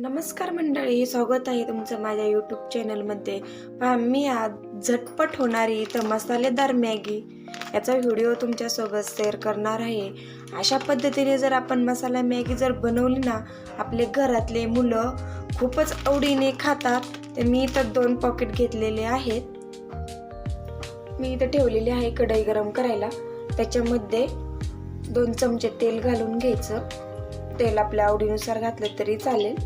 नमस्कार मंडळी स्वागत आहे तुमचं माझ्या यूट्यूब चॅनलमध्ये पहा मी आज झटपट होणारी तर मसालेदार मॅगी याचा व्हिडिओ तुमच्यासोबत शेअर करणार आहे. अशा पद्धतीने जर आपण मसाला मॅगी जर बनवली ना आपले घरातले मुलं खूपच आवडीने खातात तर मी इथं दोन पॉकेट घेतलेले आहेत. मी इथं ठेवलेली आहे कढई गरम करायला. त्याच्यामध्ये दोन चमचे तेल घालून घ्यायचं. तेल आपल्या आवडीनुसार घातलं तरी चालेल.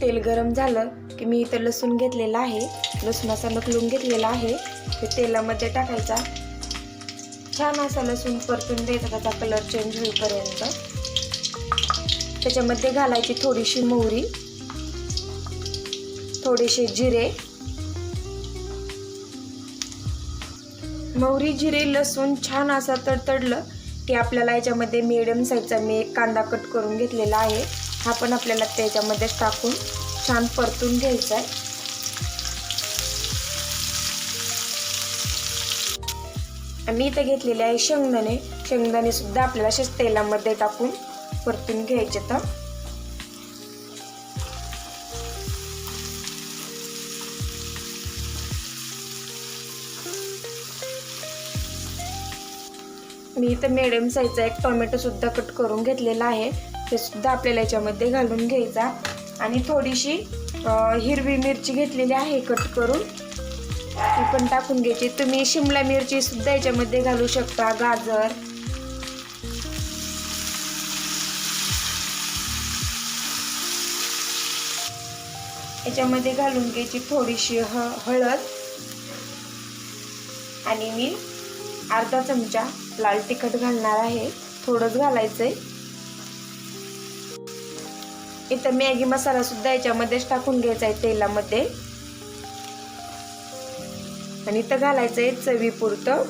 तेल गरम झालं की मी इथं लसूण घेतलेला आहे. लसूणाचा नकलून घेतलेला आहे. ते तेलामध्ये टाकायचा. छान असा लसूण परतून द्यायचा त्याचा कलर चेंज होईपर्यंत. त्याच्यामध्ये घालायची थोडीशी मोहरी थोडेसे जिरे. मोहरी जिरे लसूण छान असं तडतडलं की आपल्याला याच्यामध्ये मिडियम साईजचा मी एक कांदा कट करून घेतलेला आहे. हा पण आपल्याला त्याच्यामध्येच टाकून छान परतून घ्यायचा आहे. मी इथं घेतलेले आहे शेंगदाणे. शेंगदाणे सुद्धा आपल्याला असेच तेलामध्ये टाकून परतून घ्यायचे तर. मी इथं मिडियम साईजचा एक टोमॅटो सुद्धा कट करून घेतलेला आहे. ते सुद्धा आपल्याला याच्यामध्ये घालून घ्यायचा. आणि थोडीशी हिरवी मिरची घेतलेली आहे कट करून. ती पण टाकून घ्यायची. तुम्ही शिमला मिरची सुद्धा याच्यामध्ये घालू शकता. गाजर. याच्यामध्ये घालून घ्यायची थोडीशी ह हळद. आणि मी अर्धा चमचा लाल तिखट घालणार आहे. थोडंच घालायचं आहे इथं मॅगी मसाला सुद्धा याच्यामध्येच टाकून घ्यायचा आहे तेलामध्ये. आणि इथं घालायचं आहे चवीपुरतं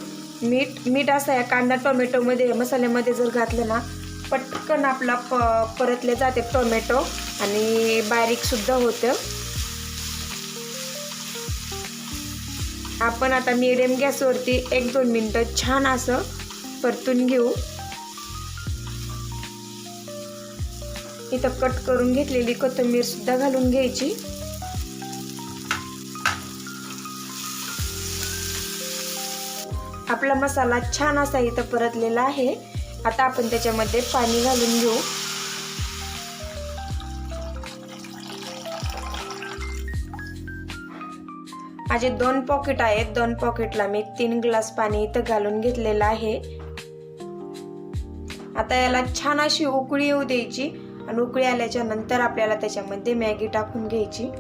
मीठ. मीठ असं आहे कांदा टोमॅटोमध्ये मसाल्यामध्ये जर घातलं ना पटकन आपला प परतले जाते टोमॅटो आणि बारीकसुद्धा होतं. आपण आता मिडियम गॅसवरती एक दोन मिनटं छान असं परतून घेऊ. इथं कट करून घेतलेली कोथिंबीरसुद्धा घालून घ्यायची. आपला मसाला छान असा इथं परतलेला आहे. आता आपण त्याच्यामध्ये पाणी घालून घेऊ. माझे दोन पॉकेट आहेत. दोन पॉकेटला मी तीन ग्लास पाणी इथं घालून घेतलेलं आहे. आता याला छान अशी उकळी येऊ द्यायची. आणि उकळी आल्याच्यानंतर आपल्याला त्याच्यामध्ये मॅगी टाकून घ्यायची.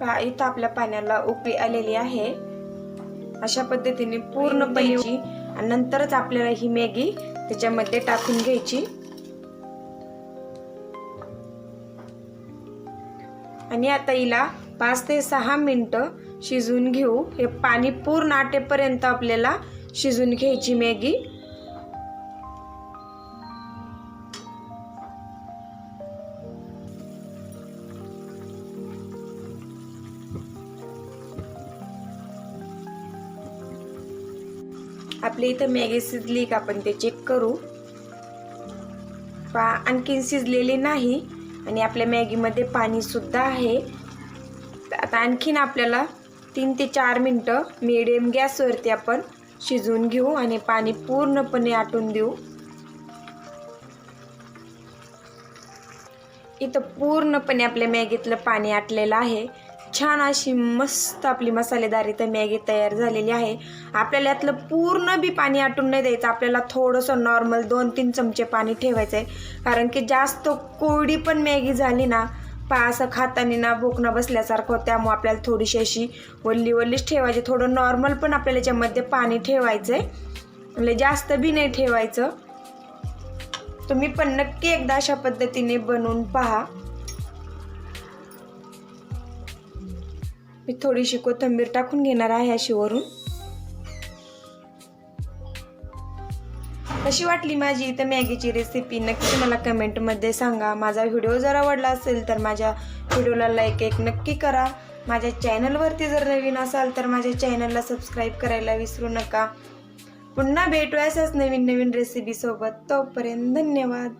पहा इथं आपल्या पाण्याला उकळी आलेली आहे. अशा पद्धतीने पूर्णपणे आणि नंतरच आपल्याला ही मॅगी त्याच्यामध्ये टाकून घ्यायची. आणि आता हिला पाच ते सहा मिनटं शिजवून घेऊ. हे पाणी पूर्ण आटेपर्यंत आपल्याला शिजून घ्यायची मॅगी. आपल्या इथं मॅगी शिजली का आपण ते चेक करू. पा आणखीन शिजलेली नाही आणि आपल्या मॅगीमध्ये पाणीसुद्धा आहे. आता आणखीन आपल्याला तीन ते चार मिनटं मिडियम गॅसवरती आपण शिजवून घेऊ आणि पाणी पूर्णपणे आटून देऊ. इथं पूर्णपणे आपल्या मॅगीतलं पाणी आटलेलं आहे. छान अशी मस्त आपली मसालेदार इथं मॅगी तयार झालेली आहे. आपल्याला यातलं पूर्ण बी पाणी आटून नाही द्यायचं. आपल्याला थोडंसं नॉर्मल दोन तीन चमचे पाणी ठेवायचं आहे कारण की जास्त कोरडी पण मॅगी झाली ना पा असं खाताना ना भोकणं बसल्यासारखं त्यामुळं त्यामुळे आपल्याला थोडीशी अशी वल्ली वल्लीच ठेवायची. थोडं नॉर्मल पण आपल्याला याच्यामध्ये पाणी ठेवायचं आहे म्हणजे जास्त बी नाही ठेवायचं. तुम्ही पण नक्की एकदा अशा पद्धतीने बनवून पहा. मी थोडीशी कोथिंबीर टाकून घेणार आहे अशी कशी वाटली माझी इथं मॅगीची रेसिपी नक्की मला कमेंटमध्ये सांगा. माझा व्हिडिओ जर आवडला असेल तर माझ्या व्हिडिओला लाईक एक नक्की करा. माझ्या चॅनलवरती जर नवीन असाल तर माझ्या चॅनलला सबस्क्राईब करायला विसरू नका. पुन्हा भेटू अशाच नवीन नवीन रेसिपीसोबत तोपर्यंत धन्यवाद.